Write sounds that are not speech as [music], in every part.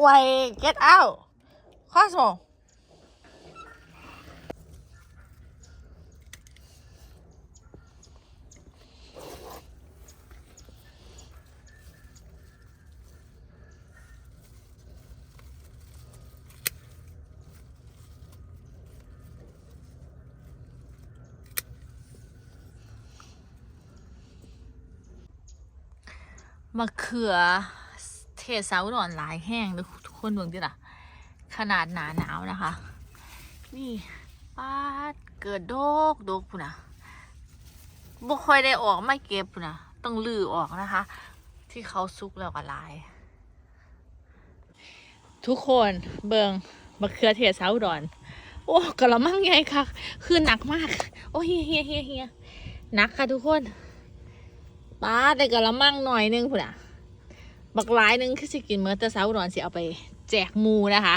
Wait, get out. Cosmo. ม เทเซาหลอนหลายแห้งทุกคนเบิ่งดิล่ะ ขนาดหนาหนาวนะคะ นี่ป้าดเกิดโดกโดกพุ่นนะบ่ค่อยได้ออกไม่เก็บพุ่นนะต้องลือออกนะคะ ที่เขาซุกแล้วก็ลาย ทุกคนเบิงมะเขือเทศเซาดอน โอ้กระมังใหญ่ค่ะ คือหนักมาก โอ้เฮียเฮียเฮียเฮียหนักค่ะทุกคนป้าแต่กระมังหน่อยนึงพุ่นอะ บักหลายนึงคือสิกินเมื่อแต่เช้าดอนสิเอาไปแจกมูนะคะ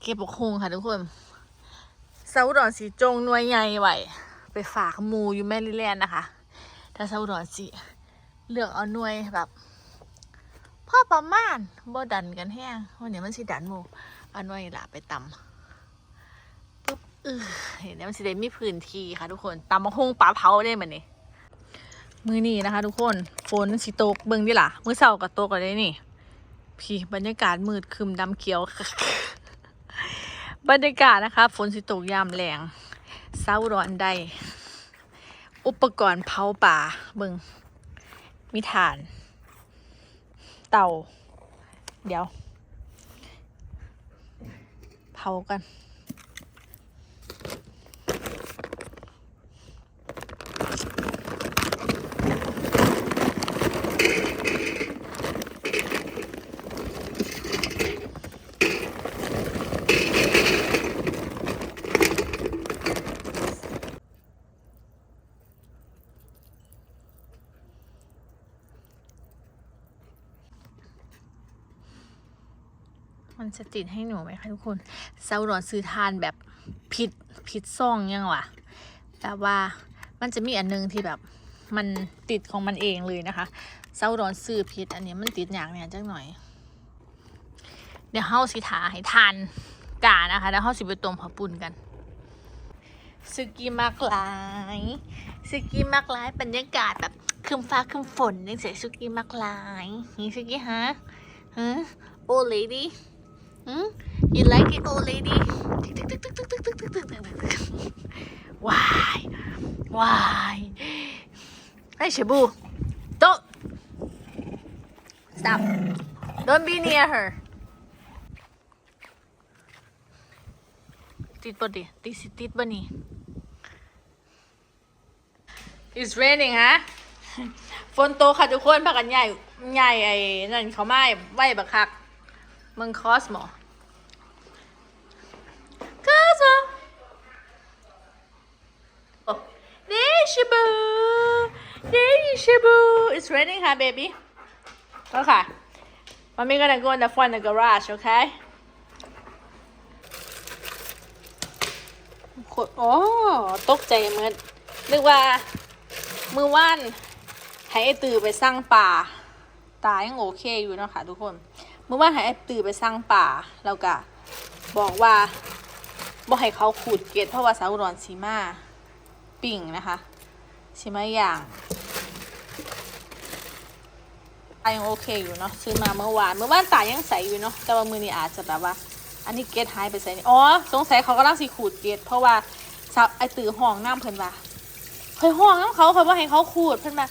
เก็บบักคงค่ะทุกคนเช้าดอนสีจงหน่วยใหญ่ไหวไปฝากมูอยู่แมริแลนนะคะ ถ้าเช้าดอนสิเลือกเอาหน่วยแบบพ่อประมาณบ่ดันกันแห้งวันนี้มันสิดันหมูเอาหน่วยละไปตำปุ๊บเออเห็นแล้มันสิได้มีพื้นที่ค่ะทุกคนตำบักคงปลาเผาได้เหมือนนี้ มือนี้นะคะ ทุกคนฝนสิตกเบิ่งดิล่ะมือเสาร์กับตกอะไรนี่ พี่บรรยากาศมืดคึมดำเขียวบรรยากาศนะคะฝนสิตกยามแรงเศร้าร้อนใดอุปกรณ์เผาป่าเบิ่งมีถ่าน เตาเดี๋ยว เผากัน จะติดให้หนูไหมคะทุกคนเซาหลอนซื้อทานแบบผิดผิดซ่องยังวะแบบว่ามันจะมีอันนึงที่แบบมันติดของมันเองเลยนะคะเซาหลอนซื้อผิดอันนี้มันติดอย่างเนี่ยจังหน่อย เดี๋ยวเฮาสิถาให้ทานกานะคะแล้วเฮาสิไปต้มผักปุ่นกันสึกีมากหลายสึกีมากหลายบรรยากาศแบบคึมฟ้าคึมฝนยังเสียสึกีมากหลายนี่สึกีฮะฮะโอเลดี้ Hmm? You like it, old lady? Why? Why? Hey, Shabu. Don't. Stop. Don't be near her. ติดบ่ดิติสิติดบ่นี่ It's raining ฮะ ฝนตกค่ะทุกคนพากันใหญ่ ใหญ่ไอ้นั่นเขาไม่ไหวบักคักมึงคอสโมคอสโมโอ้เด ชิบูเดชิบู it's raining huh baby okay mommy gonna go in the front of the garage okay โคตรอ๋อตกใจเหมือนนึกว่า มือว่าน ให้ไอ้ตือไปสร้างป่า ตายังโอเคอยู่เนาะค่ะทุกคนเมื่อวานให้ไอ้ตือไปสร้างป่าแล้วก็บอกว่าบอกให้เขาขูดเกล็ดเพราะว่าสาวอุดรสีมา ปิ่งนะคะ สีมาอย่างตายังโอเคอยู่เนาะซื้อมาเมื่อวานเมื่อวานตายังใสอยู่เนาะแต่ว่ามือนี่อาจจะแบบว่า อันนี้เกล็ดหายไปใส่นี่อ๋อสงสัยเขากำลังสีขูดเกล็ดเพราะว่าไอตือห้องน้ำเพิ่นว่าเคยห้องน้ำเขาเขาบอกให้เขาขูดเพิ่นมา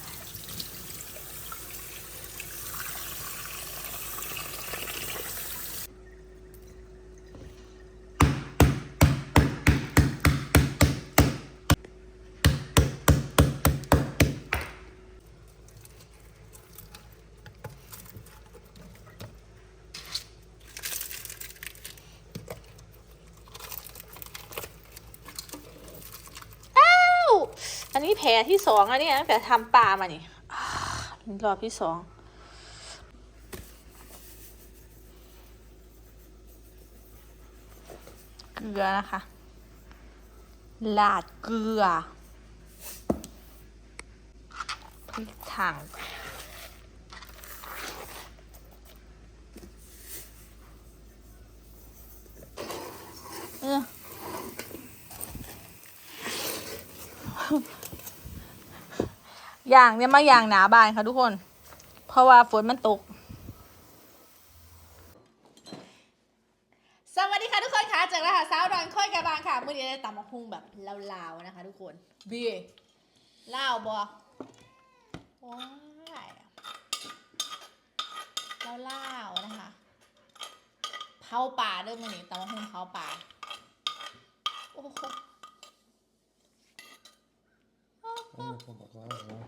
อ้าวอั นี่แผลที่สองอันนี้ตั้งแต่ทำปลามานี่รอบที่สองเกลือนะคะลาดเกลือพริกถัง ย่างเนี่ยมาอย่างหนาบานค่ะทุกคน เพราะว่าฝนมันตก สวัสดีค่ะทุกคนค่ะเจอแล้วค่ะสาวดอนค่อยกระบางค่ะเมื่อนี้ได้ตำมะพุงแบบลาวๆนะคะ ทุกคนบีลาวบอว้ายลาวๆนะคะเผาป่าเด้อมื่อนี้ตำมะพุงเผาป่าโอ้โห Ja, det får bara klara det.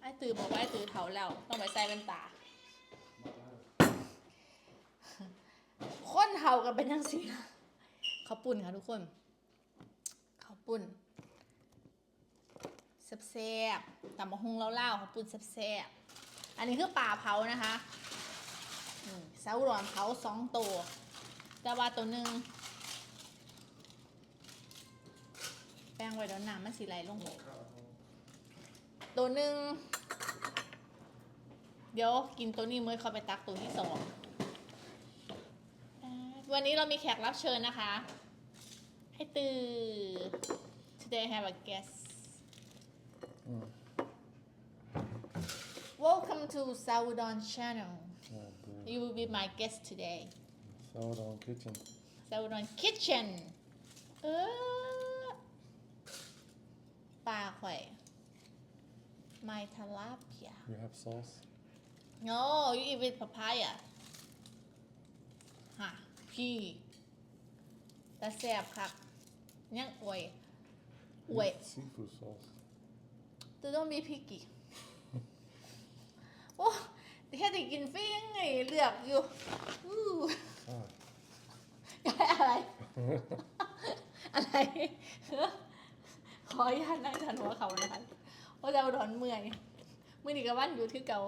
ไอ้ตือบอกว่าไอ้ตือเผาแล้วต้องไปใส่เป็นตา คนเผากันเป็นยังสิข้าวปุ่นค่ะทุกคนข้าวปุ่นแซ่บๆตำมะฮุงเล่าๆข้าวปุ่นแซ่บๆอันนี้คือป่าเผานะคะเสาหลอนเผาสองตัวแต่ว่าตัวหนึ่งแป้งไว้แล้วน้ำมันสีไหลลงหัว ตัวหนึ่งเดี๋ยวกินตัวนี้เมื่อเขาไปตักตัวที่สองอ่าวันนี้เรามีแขกรับเชิญนะคะ ให้ตื่น today I have a guest Mm. welcome to Saudon channel Ja, det you will be my guest today Sauron kitchen. Saudon kitchen เออปลาข่อย my tilapia You have sauce? No, you eat with papaya. ฮะพี่แต่แซ่บคักยังอวยอวย With Seafood sauce. ตัวต้องมีพริกกี่ โอ้แค่ได้กินฟรียังไงเลือกอยู่อู้ Ah. อะไร อะไร ขออนุญาตนั่งทันหัวเขานะคะ เพราะจะเอาดอนเมื่อยมือนี่กับวันอยู่ที่เก่า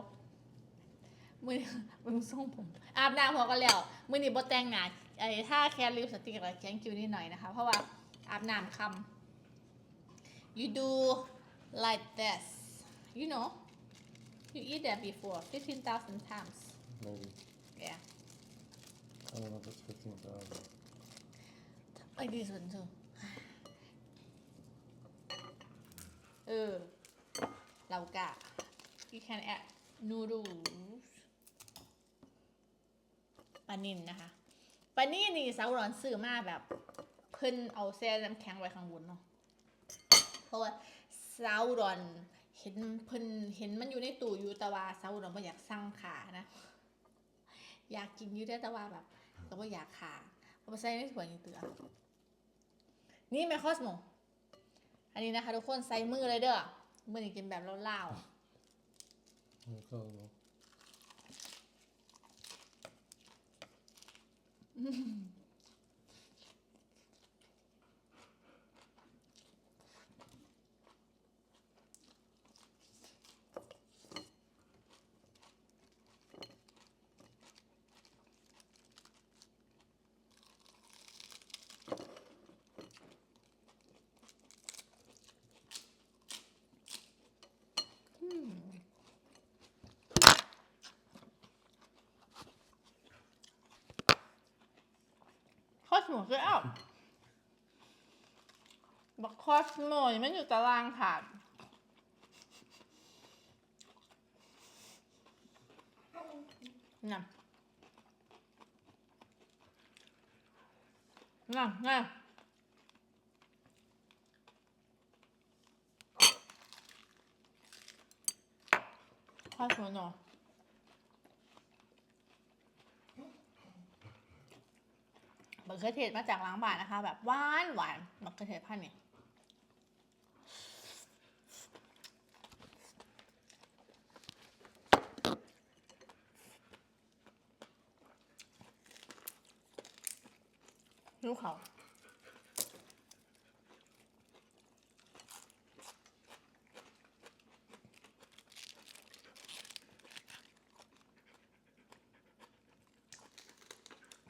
มือนี้มึงส่งผม อาบน้ำหัวก็แล้วมือนี่บดแต่งหนาไอ้ถ้าแค่ลิปสติกอะไรแกงคิวนิดหน่อยนะคะ เพราะว่าอาบน้ำคำ you do like this you know you eat that before 15,000 times Maybe. yeah I don't know if it's 15,000. like this one too เออ เรากะ you can add noodles ปลานินนะคะปลานี่นี่สาวร้อนซื้อมาแบบเพิ่นเอาแซ่น้ำแข็งไว้ข้างบนเนาะ เพราะว่าสาวร้อนเห็นเพิ่นเห็นมันอยู่ในตู้อยู่แต่ว่าสาวร้อนไม่อยากสั่งขานะ อยากกินอยู่ได้แต่ว่าแบบก็ไม่อยากขาเอาไปใส่ในถ้วยนี่เตือนี่แมคคอสโม อันนี้นะคะทุกคนใส่มือเลยเด้อ มือนี่กินแบบเล่าวๆ Jag är คอสโมคืออ้าวบอกคอสโมยังไม่อยู่ตารางถาดน่ะน่ะน่ะคอสโมเนาะ มะเขือเทศมาจากล้างบาทนะคะ แบบหวานหวานมะเขือเทศพันเนี่ยลูกเขา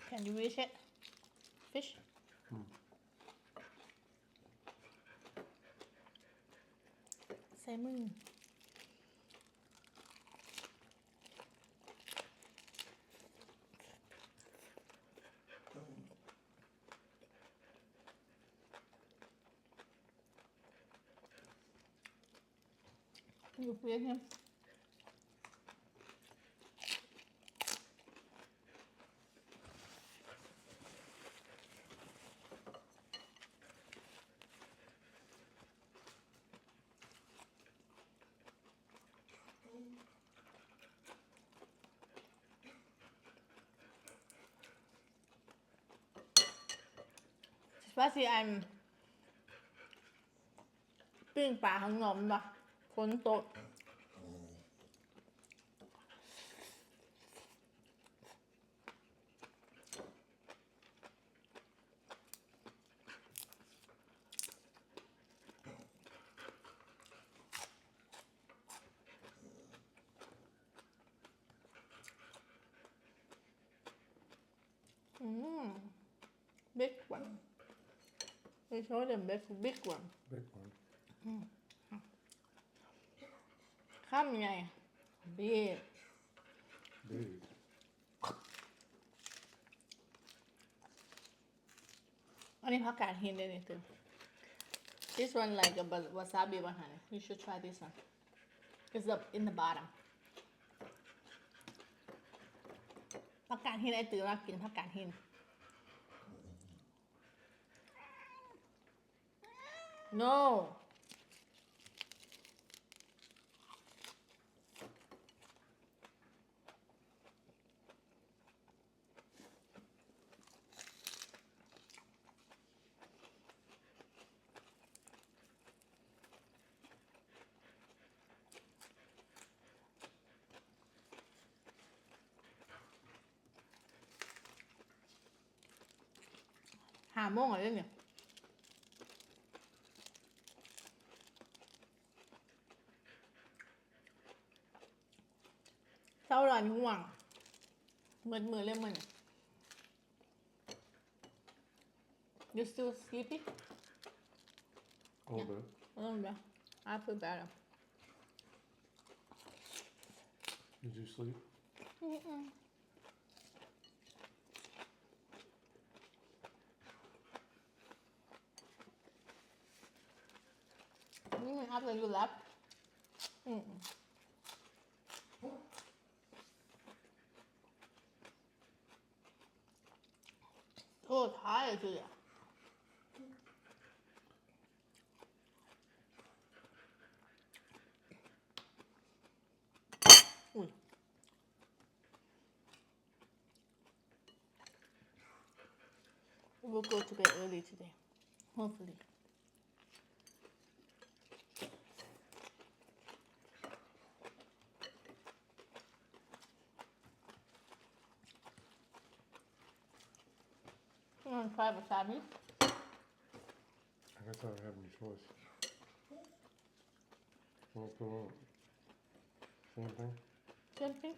แคนยูวิช fish, Hum. Sai muito. E You feed him? Spicy I'm ปิ้งปลาข้างนอกมันปะฝนตก We show them big, big one. Big one. ข้ามยังไง big Big. อันนี้ผักกาดหินเลยนี่ตึง This one like a wa- wasabi one honey. You should try this one. It's up in the bottom. ผักกาดหินไอตื่นมากินผักกาดหิน no หาโมงอะไรเนี่ย Hà môn rồi đấy nhỉ? Sau rồi mình hoảng Mượt mượt lên mình You still sleepy? A little bit. A little bit. I feel better. Did you sleep? Mm, after you left. 给我查也是。嗯。We'll go to bed early today, hopefully. Want to try wasabi? I guess I don't have any choice. Going on? Same thing? Same thing?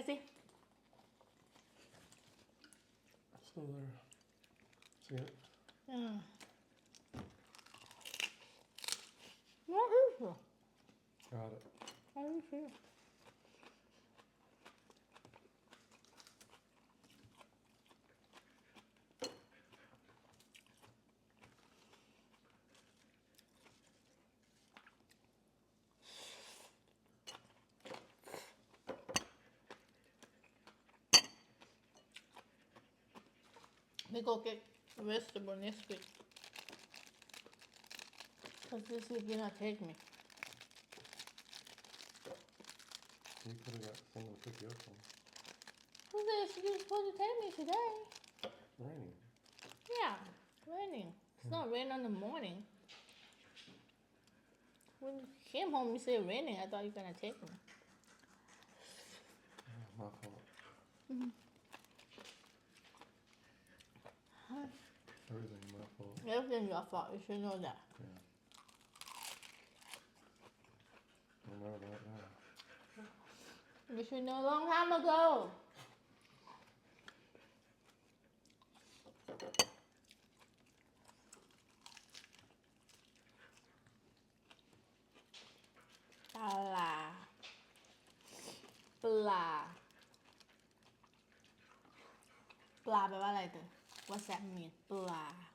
Let's see. Still there. See it? Yeah. What is it? Got it. How do you We go get the vegetable next week. Cause this week you're not take me. You could have got someone to pick you up from Who said you're supposed to take me today? raining. Yeah, raining. It's not mm. rain in the morning. When you came home, you said raining. I thought you were gonna take me. Oh, my fault. Mm-hmm. Everything my fault. Everything's your fault. You should know that. Yeah. I know that now. You should know a long time ago. Blah. Blah. Blah แปลว่าอะไรเธอ What's that mean? Blah. Fish.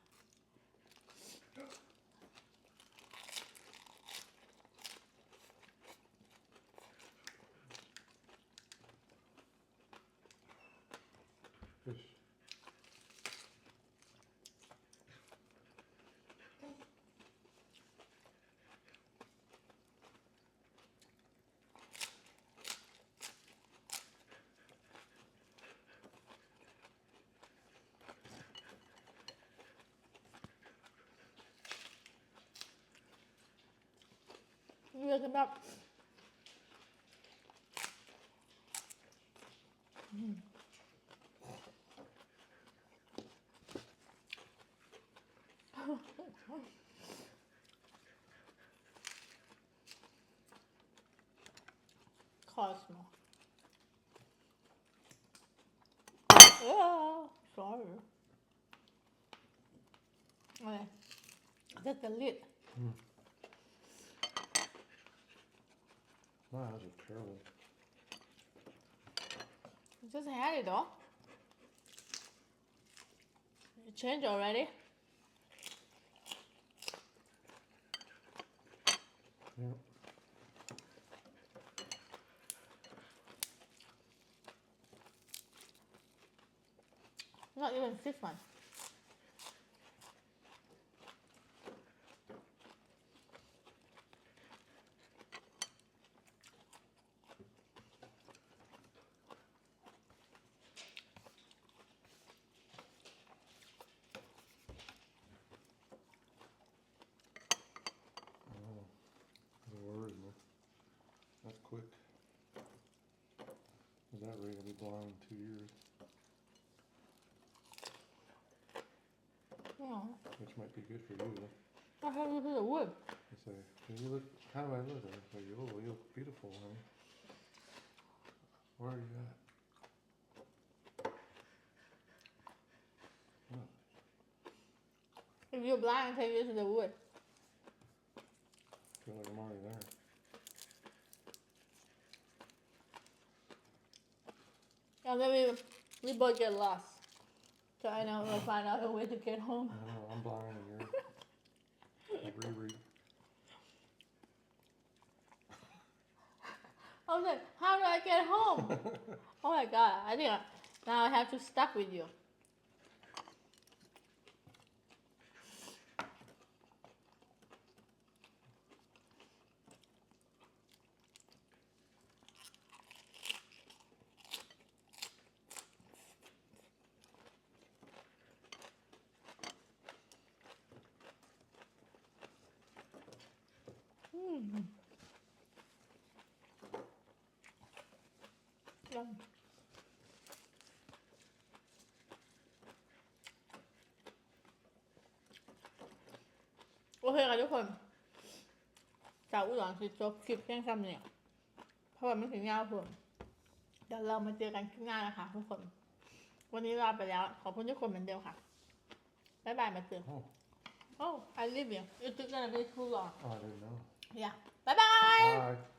You look up. Cosmo. Oh, sorry. Okay. That's the lid. Wow, those are terrible. You just had it though. You changed already? Yeah. Not even fifth one. Oh, the word, man. That's quick. At that rate, I'll be blind in two years, Oh, which might be good for you. I have to do the wood. I say, can you look, how do I look? I say, oh, you look beautiful, honey. Where are you at? If you're blind, take you to the wood. feel like I'm already there. And then we, we both get lost. So I know we'll find out a way to get home. I know, I'm blind and you're [laughs] like. I was like, how do I get home? [laughs] oh my god, I think I, now I have to stuck with you. เคค่ะทุกคนจากอุดรสิจบคลิปเพียงคำเนี่ยเพราะว่ามันถึงยาวเพิ่มเดี๋ยวเรามาเจอกันคลิปหน้านะคะทุกคน วันนี้ลาไปแล้ว ขอบคุณทุกคนเหมือนเดิมค่ะบ๊ายบายมาเจอ Oh, Oh I leave you It's gonna be too long oh, I didn't know. yeah bye bye Bye.